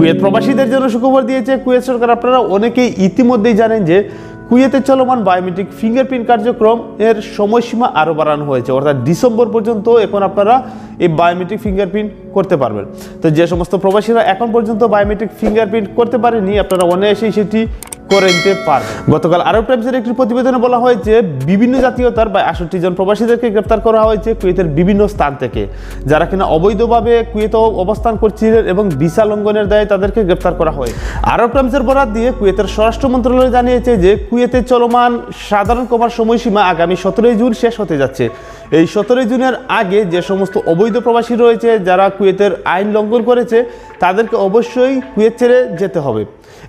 Kuwait প্রবাসীদের জন্য সুখবর দিয়েছে কুয়েত সরকার। আপনারা অনেকেই ইতিমধ্যেই জানেন যে কুয়েতে চলমান বায়োমেট্রিক ফিঙ্গারপ্রিন্ট কার্যক্রম এর সময়সীমা আরও বাড়ানো হয়েছে, অর্থাৎ ডিসেম্বর পর্যন্ত এখন আপনারা এই বায়োমেট্রিক ফিঙ্গারপ্রিন্ট করতে পারবেন। তো যে সমস্ত প্রবাসীরা এখন পর্যন্ত বায়োমেট্রিক ফিঙ্গারপ্রিন্ট করতে পারেনি আপনারা অনায়াসেই সেটি করে নিতে পারবেন গতকাল আরব টাইমসের একটি প্রতিবেদনে বলা হয়েছে, বিভিন্ন জাতীয়তার বা আষট্টি জন প্রবাসীদেরকে গ্রেপ্তার করা হয়েছে কুয়েতের বিভিন্ন স্থান থেকে। যারা কিনা অবৈধভাবে কুয়েতে অবস্থান করছিলেন এবং ভিসা লঙ্ঘনের দায়ে তাদেরকে গ্রেপ্তার করা হয়। আরব টাইমসের বরাত দিয়ে কুয়েতের স্বরাষ্ট্র মন্ত্রণালয় জানিয়েছে যে, কুয়েতে চলমান সাধারণ কমার সময়সীমা আগামী সতেরোই জুন শেষ হতে যাচ্ছে। এই সতেরোই জুনের আগে যে সমস্ত অবৈধ প্রবাসী রয়েছে, যারা কুয়েতের আইন লঙ্ঘন করেছে, তাদেরকে অবশ্যই কুয়েত ছেড়ে যেতে হবে।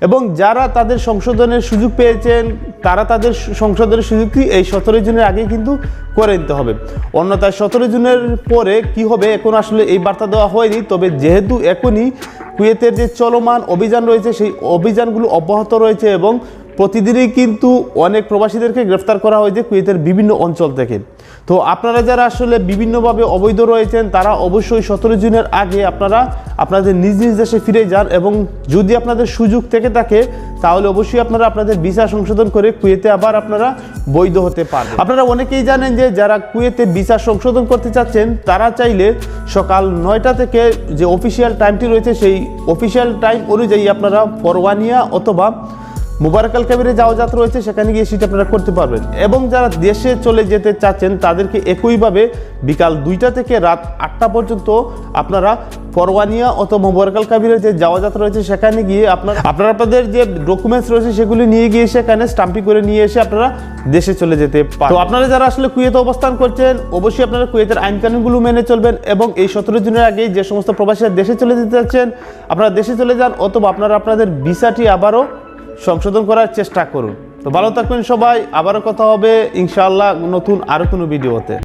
এবং যারা তাদের সংশোধনের সুযোগ পেয়েছেন, তারা তাদের সংশোধনের সুযোগটি এই সতেরোই জুনের আগেই কিন্তু করে নিতে হবে। অন্যথায় সতেরো জুনের পরে কি হবে, এখন আসলে এই বার্তা দেওয়া হয়নি, তবে যেহেতু এখনই কুয়েতের যে চলমান অভিযান রয়েছে, সেই অভিযানগুলো অব্যাহত রয়েছে এবং প্রতিদিনই কিন্তু অনেক প্রবাসীদেরকে গ্রেফতার করা হয়েছে কুয়েতের বিভিন্ন অঞ্চল থেকে। তো আপনারা যারা আসলে বিভিন্নভাবে অবৈধ রয়েছেন, তারা অবশ্যই সতেরো জুনের আগে আপনারা আপনাদের নিজ নিজ দেশে ফিরে যান এবং যদি আপনাদের সুযোগ থেকে থাকে, তাহলে অবশ্যই আপনারা আপনাদের ভিসা সংশোধন করে কুয়েতে আবার আপনারা বৈধ হতে পারবেন। আপনারা অনেকেই জানেন যে যারা কুয়েতে ভিসা সংশোধন করতে চাচ্ছেন, তারা চাইলে সকাল নয়টা থেকে যে অফিসিয়াল টাইমটি রয়েছে, সেই অফিসিয়াল টাইম অনুযায়ী আপনারা পরওয়ানিয়া অথবা মুবারকাল কাবিরে যাওয়া যাত্রা রয়েছে, সেখানে গিয়ে সেটা আপনারা করতে পারবেন। এবং যারা দেশে চলে যেতে চাচ্ছেন, তাদেরকে একইভাবে বিকাল দুইটা থেকে রাত আটটা পর্যন্ত আপনারা পরওয়ানিয়া অথবা মুবারকাল কাবিরের যে যাওয়া যাত্রা রয়েছে, সেখানে গিয়ে আপনারা আপনারা আপনাদের যে ডকুমেন্টস রয়েছে, সেগুলি নিয়ে গিয়ে সেখানে স্টাম্পি করে নিয়ে এসে আপনারা দেশে চলে যেতে পারেন তো আপনারা যারা আসলে কুয়েতে অবস্থান করছেন, অবশ্যই আপনারা কুয়েতের আইন কানুনগুলো মেনে চলবেন এবং এই সতেরো জুনের আগেই যে সমস্ত প্রবাসীরা দেশে চলে যেতে চাচ্ছেন, আপনারা দেশে চলে যান অথবা আপনারা আপনাদের ভিসাটি আবারও সংশোধন করার চেষ্টা করুন। তো ভালো থাকবেন সবাই, আবারও কথা হবে, ইনশাআল্লাহ নতুন আরও কোনো ভিডিওতে।